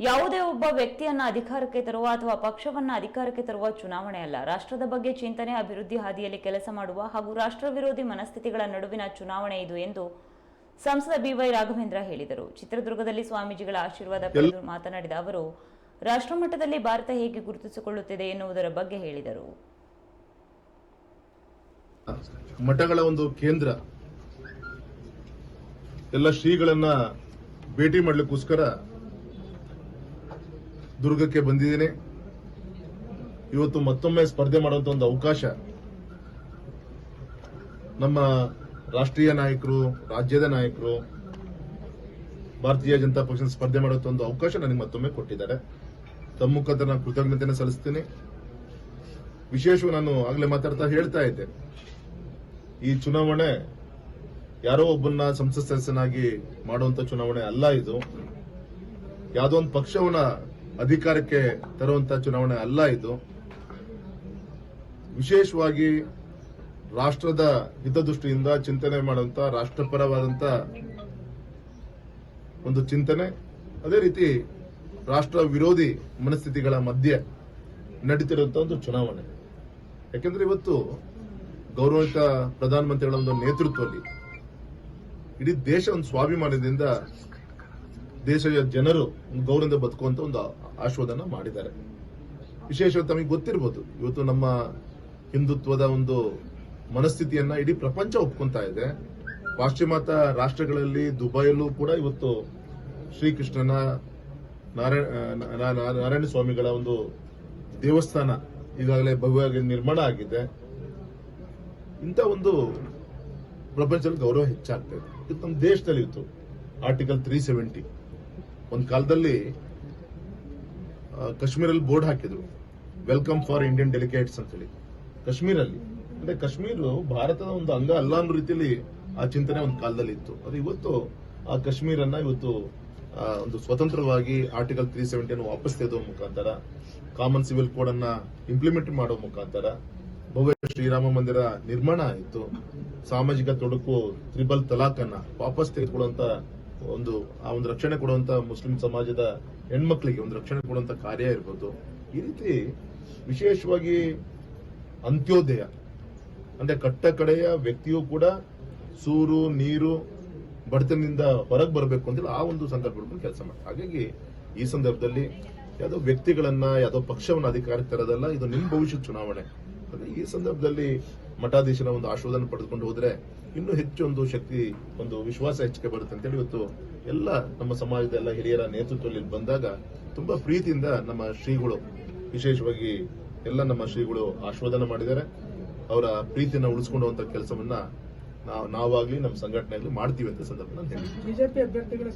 ಯಾವುದೇ ಒಬ್ಬ ವ್ಯಕ್ತಿಯನ್ನ ಅಧಿಕಾರಕ್ಕೆ ತರುವ ಅಥವಾ ಪಕ್ಷವನ್ನ ಅಧಿಕಾರಕ್ಕೆ ತರುವ ಚುನಾವಣೆ ಅಲ್ಲ. ರಾಷ್ಟ್ರದ ಬಗ್ಗೆ ಚಿಂತನೆ ಅಭಿವೃದ್ಧಿ ಹಾದಿಯಲ್ಲಿ ಕೆಲಸ ಮಾಡುವ ಹಾಗೂ ರಾಷ್ಟ್ರ ವಿರೋಧಿ ಮನಸ್ಥಿತಿಗಳ ನಡುವಿನ ಚುನಾವಣೆ ಇದು ಎಂದು ಸಂಸದ ಬಿವೈ ರಾಘವೇಂದ್ರ ಹೇಳಿದರು. ಚಿತ್ರದುರ್ಗದಲ್ಲಿ ಸ್ವಾಮೀಜಿಗಳ ಆಶೀರ್ವಾದ ಪಡೆದು ಮಾತನಾಡಿದ ಅವರು ರಾಷ್ಟ್ರಮಟ್ಟದಲ್ಲಿ ಭಾರತ ಹೇಗೆ ಗುರುತಿಸಿಕೊಳ್ಳುತ್ತಿದೆ ಎನ್ನುವುದರ ಬಗ್ಗೆ ಹೇಳಿದರು. ಮಠಗಳ ಒಂದು ಕೇಂದ್ರ. ಎಲ್ಲ ಶ್ರೀಗಳನ್ನ ಭೇಟಿ ಮಾಡ್ಲಿಕ್ಕೋಸ್ಕರ ದುರ್ಗಕ್ಕೆ ಬಂದಿದ್ದೀನಿ. ಇವತ್ತು ಮತ್ತೊಮ್ಮೆ ಸ್ಪರ್ಧೆ ಮಾಡುವಂತ ಒಂದು ಅವಕಾಶ ನಮ್ಮ ರಾಷ್ಟ್ರೀಯ ನಾಯಕರು, ರಾಜ್ಯದ ನಾಯಕರು, ಭಾರತೀಯ ಜನತಾ ಪಕ್ಷದ ಸ್ಪರ್ಧೆ ಮಾಡುವಂತ ಒಂದು ಅವಕಾಶ ನನಗೆ ಮತ್ತೊಮ್ಮೆ ಕೊಟ್ಟಿದ್ದಾರೆ. ತಮ್ಮ ಮುಖಾಂತರ ನಾನು ಕೃತಜ್ಞತೆಯನ್ನು ಸಲ್ಲಿಸ್ತೀನಿ. ವಿಶೇಷವಾಗಿ ನಾನು ಆಗಲೇ ಮಾತಾಡ್ತಾ ಹೇಳ್ತಾ ಇದ್ದೆ. ಈ ಚುನಾವಣೆ ಯಾರೋ ಒಬ್ಬನ್ನ ಸಂಸತ್ ಸದಸ್ಯನಾಗಿ ಮಾಡುವಂತ ಚುನಾವಣೆ ಅಲ್ಲ ಇದು. ಯಾವುದೋ ಒಂದು ಪಕ್ಷವನ್ನ ಅಧಿಕಾರಕ್ಕೆ ತರುವಂತ ಚುನಾವಣೆ ಅಲ್ಲ ಇದು. ವಿಶೇಷವಾಗಿ ರಾಷ್ಟ್ರದ ಹಿತದೃಷ್ಟಿಯಿಂದ ಚಿಂತನೆ ಮಾಡುವಂತ, ರಾಷ್ಟ್ರಪರವಾದಂತ ಒಂದು ಚಿಂತನೆ. ಅದೇ ರೀತಿ ರಾಷ್ಟ್ರ ವಿರೋಧಿ ಮನಸ್ಥಿತಿಗಳ ಮಧ್ಯೆ ನಡೀತಿರುವಂತ ಒಂದು ಚುನಾವಣೆ. ಯಾಕೆಂದ್ರೆ ಇವತ್ತು ಗೌರವಿತ ಪ್ರಧಾನಮಂತ್ರಿಗಳ ಒಂದು ನೇತೃತ್ವದಲ್ಲಿ ಇಡೀ ದೇಶ ಒಂದು ಸ್ವಾಭಿಮಾನದಿಂದ ದೇಶದ ಜನರು ಗೌರವದಿಂದ ಬದುಕುವಂತ ಒಂದು ಆಶ್ವಾದನ ಮಾಡಿದ್ದಾರೆ. ವಿಶೇಷವಾಗಿ ತಮಗೆ ಗೊತ್ತಿರಬಹುದು ಇವತ್ತು ನಮ್ಮ ಹಿಂದುತ್ವದ ಒಂದು ಮನಸ್ಥಿತಿಯನ್ನ ಇಡೀ ಪ್ರಪಂಚ ಒಪ್ಕೊಂತಾ ಇದೆ. ಪಾಶ್ಚಿಮಾತ್ಯ ರಾಷ್ಟ್ರಗಳಲ್ಲಿ ದುಬೈಯಲ್ಲೂ ಕೂಡ ಇವತ್ತು ಶ್ರೀಕೃಷ್ಣನ ನಾರಾಯಣ ಸ್ವಾಮಿಗಳ ಒಂದು ದೇವಸ್ಥಾನ ಈಗಾಗಲೇ ಭವ್ಯವಾಗಿ ನಿರ್ಮಾಣ ಆಗಿದೆ. ಇಂಥ ಒಂದು ಪ್ರಪಂಚದಲ್ಲಿ ಗೌರವ ಹೆಚ್ಚಾಗ್ತಾ ಇದೆ. ಇದು ನಮ್ಮ ದೇಶದಲ್ಲಿ ಇತ್ತು ಆರ್ಟಿಕಲ್ ತ್ರೀ ಸೆವೆಂಟಿ ಒಂದು ಕಾಲದಲ್ಲಿ ಕಾಶ್ಮೀರಲ್ಲಿ ಬೋರ್ಡ್ ಹಾಕಿದ್ರು. ವೆಲ್ಕಮ್ ಫಾರ್ ಇಂಡಿಯನ್ ಡೆಲಿಗೇಟ್ಸ್ ಅಂತ ಹೇಳಿ. ಕಾಶ್ಮೀರಲ್ಲಿ. ಅಂದ್ರೆ ಕಾಶ್ಮೀರ ಭಾರತದ ಒಂದು ಅಂಗ ಅಲ್ಲ ಅನ್ನೋ ರೀತಿಯಲ್ಲಿ ಆ ಚಿಂತನೆ ಒಂದು ಕಾಲದಲ್ಲಿ ಇತ್ತು. ಅದು ಇವತ್ತು, ಆ, ಕಾಶ್ಮೀರನ್ನ ಇವತ್ತು ಒಂದು ಸ್ವತಂತ್ರವಾಗಿ ಆರ್ಟಿಕಲ್ ತ್ರೀ ಸೆವೆಂಟಿಯನ್ನು ವಾಪಸ್ ತೆಗೆದೋ ಮುಖಾಂತರ ಕಾಮನ್ ಸಿವಿಲ್ ಕೋಡ್ ಅನ್ನ ಇಂಪ್ಲಿಮೆಂಟ್ ಮಾಡೋ ಮುಖಾಂತರ ಭವ್ಯ ಶ್ರೀರಾಮ ಮಂದಿರ ನಿರ್ಮಾಣ ಆಯಿತು. ಸಾಮಾಜಿಕ ತೊಡಕು, ತ್ರಿಬಲ್ ತಲಾಖ್ ಅನ್ನ ವಾಪಸ್ ತೆಗೆದುಕೊಳ್ಳುವಂತ ಒಂದು, ಆ ಒಂದು ರಕ್ಷಣೆ ಕೊಡುವಂತ ಮುಸ್ಲಿಂ ಸಮಾಜದ ಹೆಣ್ಮಕ್ಳಿಗೆ ಒಂದು ರಕ್ಷಣೆ ಕೊಡುವಂತ ಕಾರ್ಯ ಇರ್ಬೋದು. ಈ ರೀತಿ ವಿಶೇಷವಾಗಿ ಅಂತ್ಯೋದಯ, ಅಂದ್ರೆ ಕಟ್ಟ ಕಡೆಯ ವ್ಯಕ್ತಿಯು ಕೂಡ ಸೂರು, ನೀರು, ಬಡತನದಿಂದ ಹೊರಗೆ ಬರಬೇಕು ಅಂತೇಳಿ ಆ ಒಂದು ಹಿಡ್ಕೊಂಡು ಕೆಲಸ ಮಾಡಿ ಹಾಗಾಗಿ ಈ ಸಂದರ್ಭದಲ್ಲಿ ಯಾವುದೋ ವ್ಯಕ್ತಿಗಳನ್ನ, ಯಾವುದೋ ಪಕ್ಷವನ್ನ ಅಧಿಕಾರಕ್ಕೆ ತರೋದಲ್ಲ, ಇದು ನಿಮ್ಮ ಭವಿಷ್ಯದ ಚುನಾವಣೆ. ಈ ಸಂದರ್ಭದಲ್ಲಿ ಮಠಾಧೀಶನ ಒಂದು ಆಶೀರ್ವಾದ ಪಡೆದುಕೊಂಡು ಹೋದ್ರೆ ಇನ್ನೂ ಹೆಚ್ಚು ಒಂದು ಶಕ್ತಿ, ಒಂದು ವಿಶ್ವಾಸ ಹೆಚ್ಚಿಗೆ ಬರುತ್ತೆ ಅಂತೇಳಿ ಇವತ್ತು ಎಲ್ಲ ನಮ್ಮ ಸಮಾಜದ ಎಲ್ಲ ಹಿರಿಯರ ನೇತೃತ್ವದಲ್ಲಿ ಬಂದಾಗ ತುಂಬಾ ಪ್ರೀತಿಯಿಂದ ನಮ್ಮ ಶ್ರೀಗಳು, ವಿಶೇಷವಾಗಿ ಎಲ್ಲ ನಮ್ಮ ಶ್ರೀಗಳು ಆಶೀರ್ವಾದನ ಮಾಡಿದ್ದಾರೆ. ಅವರ ಪ್ರೀತಿಯನ್ನ ಕೆಲಸವನ್ನ ನಾವು ನಾವಾಗ್ಲಿ, ನಮ್ಮ ಸಂಘಟನೆ ಆಗ್ಲಿ ಮಾಡ್ತೀವಿ ಅಂತ ಸಂದರ್ಭ ಬಿಜೆಪಿ ಅಭ್ಯರ್ಥಿಗಳ